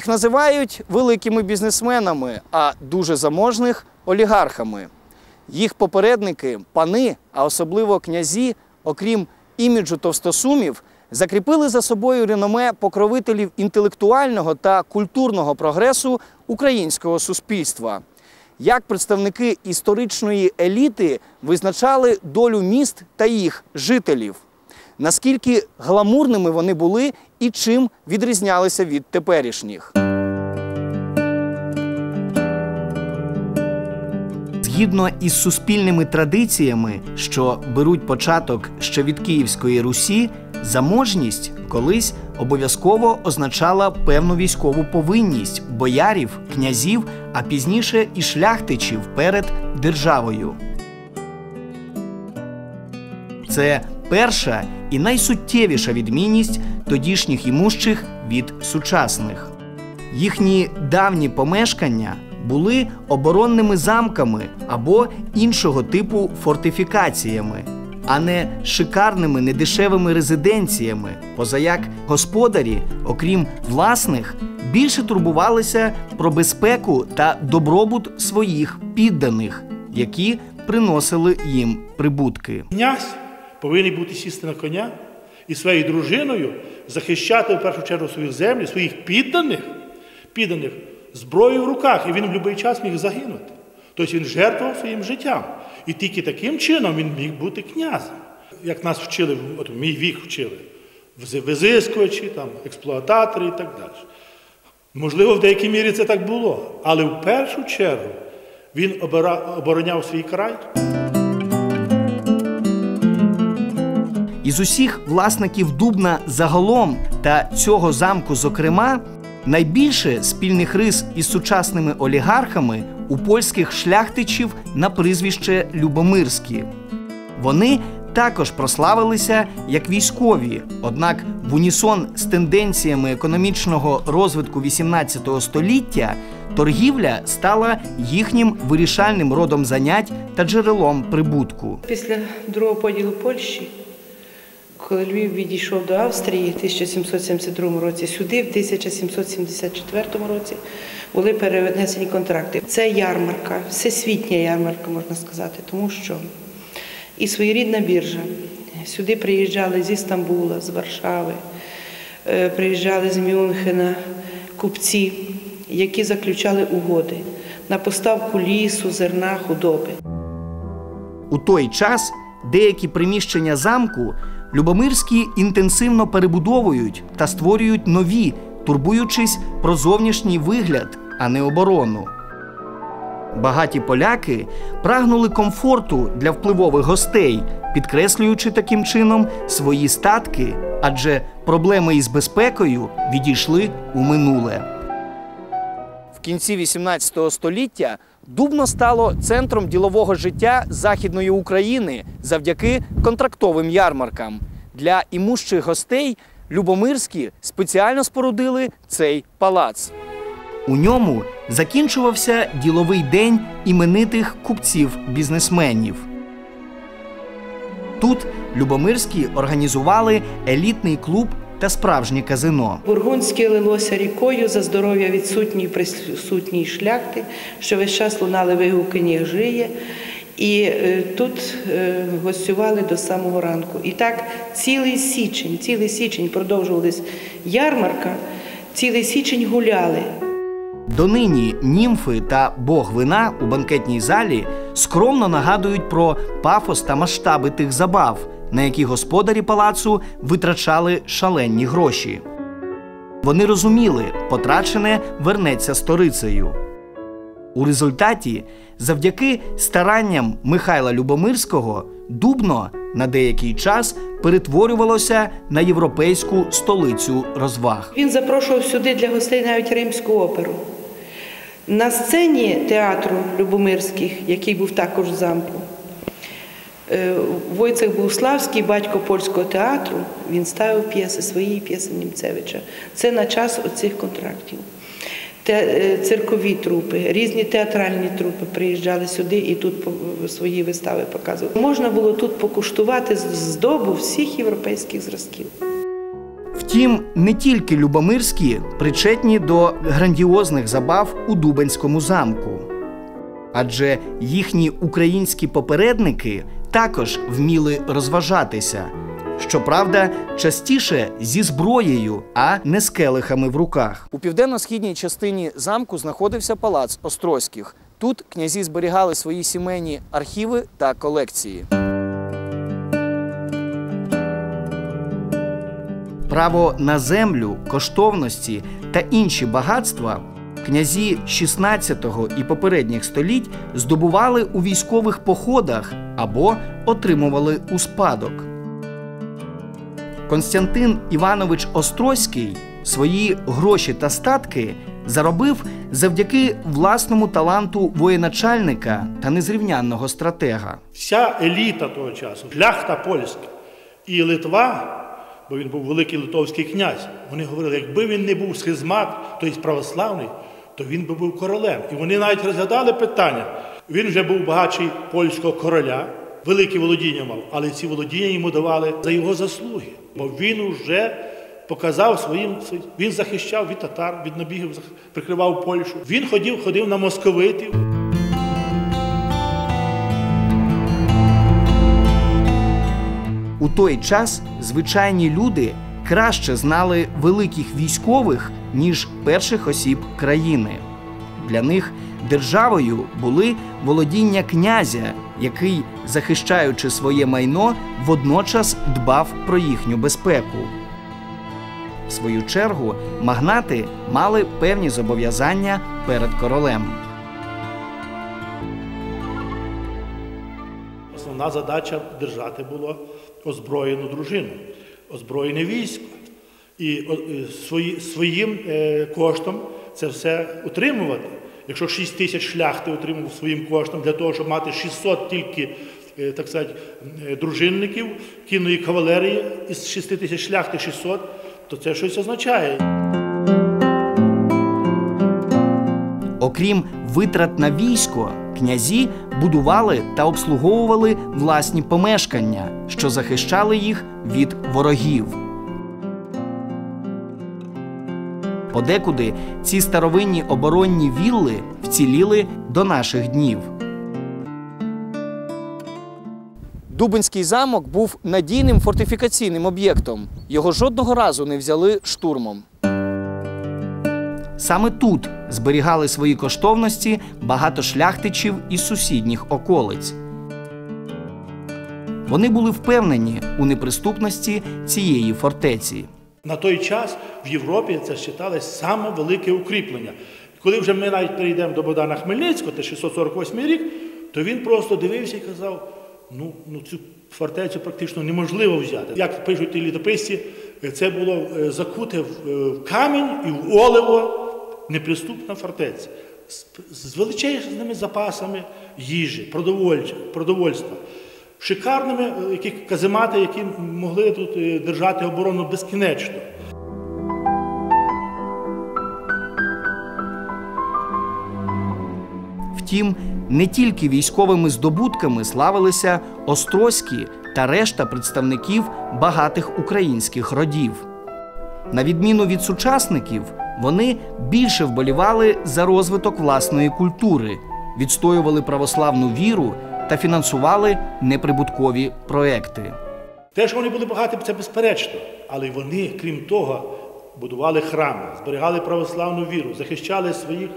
Їх називають великими бізнесменами, а дуже заможних олігархами. Їх попередники, пани, а особливо князі, окрім іміджу товстосумів, закріпили за собою реноме покровителів інтелектуального та культурного прогресу українського суспільства. Як представники історичної еліти визначали долю міст та їх жителів? Наскільки гламурними вони були і чим відрізнялися від теперішніх? Згідно із суспільними традиціями, що беруть початок ще від Київської Русі, заможність колись обов'язково означала певну військову повинність боярів, князів, а пізніше і шляхтичів перед державою. Це перша і найсуттєвіша відмінність тодішніх імущих від сучасних. Їхні давні помешкання були оборонними замками або іншого типу фортифікаціями, а не шикарними недешевими резиденціями, позаяк господарі, окрім власних, більше турбувалися про безпеку та добробут своїх підданих, які приносили їм прибутки. Князь повинен бути сісти на коня і своєю дружиною захищати в першу чергу свою землю, своїх підданих, підданих зброєю в руках, і він в будь-який час міг загинути. Тобто він жертвував своїм життям. І тільки таким чином він міг бути князем. Як нас вчили, от мій вік вчили, визискувачі, там, експлуататори і так далі. Можливо, в деякій мірі це так було. Але в першу чергу він обороняв свій край. Із усіх власників Дубна загалом та цього замку, зокрема, найбільше спільних рис із сучасними олігархами у польських шляхтичів на прізвище Любомирські. Вони також прославилися як військові, однак в унісон з тенденціями економічного розвитку XVIII століття торгівля стала їхнім вирішальним родом занять та джерелом прибутку. Після другого поділу Польщі, коли Львів відійшов до Австрії в 1772 році, сюди, в 1774 році, були перенесені контракти. Це ярмарка, всесвітня ярмарка, можна сказати, тому що і своєрідна біржа. Сюди приїжджали з Істамбула, з Варшави, е, приїжджали з Мюнхена купці, які заключали угоди на поставку лісу, зерна, худоби. У той час деякі приміщення замку Любомирські інтенсивно перебудовують та створюють нові, турбуючись про зовнішній вигляд, а не оборону. Багаті поляки прагнули комфорту для впливових гостей, підкреслюючи таким чином свої статки, адже проблеми із безпекою відійшли у минуле. В кінці 18 століття Дубно стало центром ділового життя Західної України завдяки контрактовим ярмаркам. Для імущих гостей Любомирські спеціально спорудили цей палац. У ньому закінчувався діловий день іменитих купців-бізнесменів. Тут Любомирські організували елітний клуб та справжнє казино. Бургундське лилося рікою за здоров'я відсутньої присутньої шляхти, що весь час лунали вигуки «Ніх жиє. І е, тут е, гостювали до самого ранку. І так цілий січень, цілий січень продовжувались ярмарка, цілий січень гуляли. Донині німфи та бог вина у банкетній залі скромно нагадують про пафос та масштаби тих забав, на які господарі палацу витрачали шаленні гроші. Вони розуміли, потрачене вернеться сторицею. У результаті, завдяки старанням Михайла Любомирського, Дубно на деякий час перетворювалося на європейську столицю розваг. Він запрошував сюди для гостей навіть римську оперу. На сцені театру Любомирських, який був також в замку, Войцех Богуславський, батько польського театру, він ставив п'єси, свої п'єси Німцевича. Це на час оцих контрактів. Е, Циркові трупи, різні театральні трупи приїжджали сюди і тут свої вистави показували. Можна було тут покуштувати здобу всіх європейських зразків. Втім, не тільки Любомирські причетні до грандіозних забав у Дубенському замку. Адже їхні українські попередники також вміли розважатися. Щоправда, частіше зі зброєю, а не з келихами в руках. У південно-східній частині замку знаходився палац Острозьких. Тут князі зберігали свої сімейні архіви та колекції. Право на землю, коштовності та інші багатства князі 16-го і попередніх століть здобували у військових походах або отримували у спадок. Константин Іванович Острозький свої гроші та статки заробив завдяки власному таланту воєначальника та незрівнянного стратега. Вся еліта того часу, шляхта польська і Литва, бо він був великий литовський князь, вони говорили, якби він не був схизмат, тобто православний, то він би був королем. І вони навіть розглядали питання. Він вже був багатший польського короля, великі володіння мав, але ці володіння йому давали за його заслуги. Бо він вже показав своїм, він захищав від татар, від набігів, прикривав Польщу. Він ходив, ходив на московитів. У той час звичайні люди краще знали великих військових, ніж перших осіб країни. Для них державою були володіння князя, який, захищаючи своє майно, водночас дбав про їхню безпеку. В свою чергу магнати мали певні зобов'язання перед королем. Основна задача держати було озброєну дружину, озброєне військо. І свої, своїм е, коштом це все утримувати. Якщо 6 тисяч шляхти отримав своїм коштом для того, щоб мати 600 тільки е, так сказати, е, дружинників кінної кавалерії із 6 тисяч шляхти 600, то це щось означає. Окрім витрат на військо, князі будували та обслуговували власні помешкання, що захищали їх від ворогів. Подекуди ці старовинні оборонні вілли вціліли до наших днів. Дубинський замок був надійним фортифікаційним об'єктом. Його жодного разу не взяли штурмом. Саме тут зберігали свої коштовності багато шляхтичів із сусідніх околиць. Вони були впевнені у неприступності цієї фортеці. На той час в Європі це вважалось саме велике укріплення. Коли вже ми навіть перейдемо до Богдана Хмельницького, це 648 рік, то він просто дивився і казав: ну, ну цю фортецю практично неможливо взяти. Як пишуть ті літописці, це було е, закуте е, в камінь і в оливо неприступна фортеця з, величезними запасами їжі, продовольства. Шикарними е, які каземати, які могли тут е, держати оборону безкінечно. Втім, не тільки військовими здобутками славилися Острозькі та решта представників багатих українських родів. На відміну від сучасників, вони більше вболівали за розвиток власної культури, відстоювали православну віру та фінансували неприбуткові проекти. Те, що вони були багаті, це безперечно. Але вони, крім того, будували храми, зберігали православну віру, захищали своїх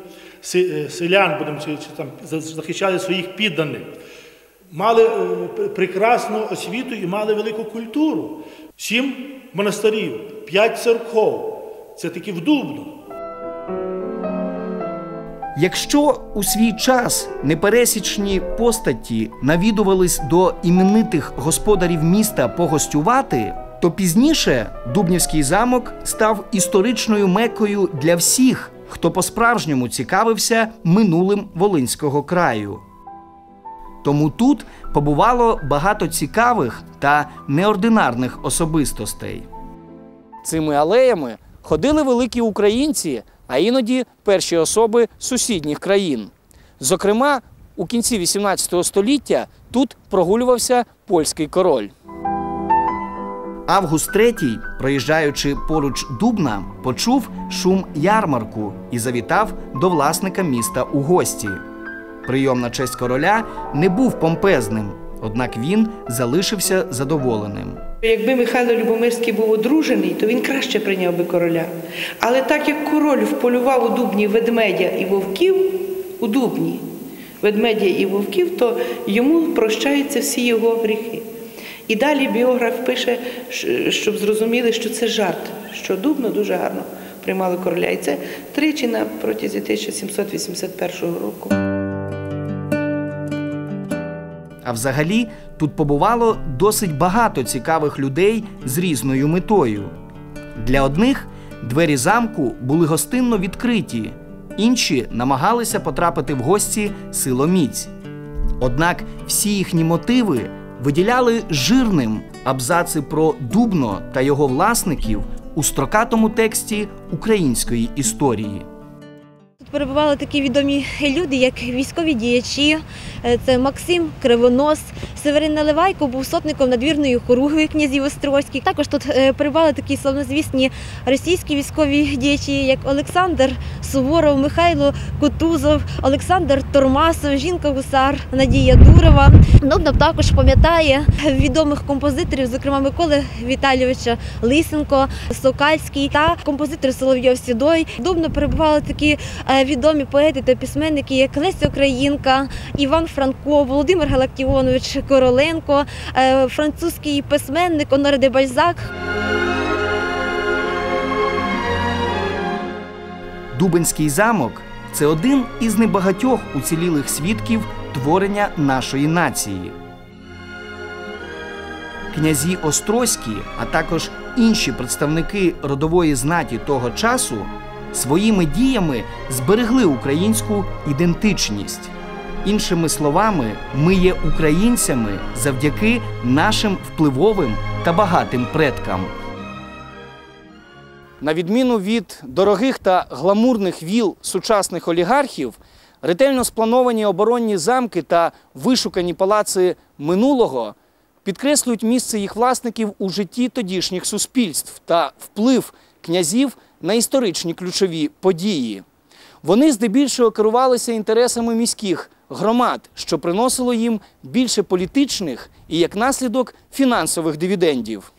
е, селян, будемо там захищали своїх підданих, мали е, прекрасну освіту і мали велику культуру. Сім монастирів, п'ять церков. Це таки в Дубну. Якщо у свій час непересічні постаті навідувались до іменитих господарів міста погостювати, то пізніше Дубнівський замок став історичною мекою для всіх, хто по-справжньому цікавився минулим Волинського краю. Тому тут побувало багато цікавих та неординарних особистостей. Цими алеями ходили великі українці, а іноді перші особи сусідніх країн. Зокрема, у кінці XVIII століття тут прогулювався польський король. Август III, проїжджаючи поруч Дубна, почув шум ярмарку і завітав до власника міста у гості. Прийом на честь короля не був помпезним, однак він залишився задоволеним. Якби Михайло Любомирський був одружений, то він краще прийняв би короля. Але так як король вполював у Дубні ведмедя і вовків, у Дубні ведмедя і вовків, то йому прощаються всі його гріхи. І далі біограф пише, щоб зрозуміли, що це жарт, що Дубно дуже гарно приймали короля. І це тричі на протязі 1781 року. А взагалі тут побувало досить багато цікавих людей з різною метою. Для одних двері замку були гостинно відкриті, інші намагалися потрапити в гості силоміць. Однак всі їхні мотиви виділяли жирним абзаци про Дубно та його власників у строкатому тексті української історії. Перебували такі відомі люди, як військові діячі. Е, Це Максим Кривонос, Северин Наливайко був сотником надвірної хоругви князів Острозьких. Також тут е, перебували такі славнозвісні російські військові діячі, як Олександр Суворов, Михайло Кутузов, Олександр Тормасов, жінка гусар Надія Дурова. Дубнов також пам'ятає відомих композиторів, зокрема Миколи Віталійовича Лисенко, Сокальський та композитор Соловйов Сідой. Дубно перебували такі е, відомі поети та письменники, як Леся Українка, Іван Франко, Володимир Галактіонович Короленко, е, французький письменник Оноре де Бальзак. Дубинський замок це один із небагатьох уцілілих свідків творення нашої нації. Князі Острозькі, а також інші представники родової знаті того часу своїми діями зберегли українську ідентичність. Іншими словами, ми є українцями завдяки нашим впливовим та багатим предкам. На відміну від дорогих та гламурних віл сучасних олігархів, ретельно сплановані оборонні замки та вишукані палаци минулого підкреслюють місце їх власників у житті тодішніх суспільств та вплив князів на історичні ключові події. Вони здебільшого керувалися інтересами міських громад, що приносило їм більше політичних і, як наслідок, фінансових дивідендів.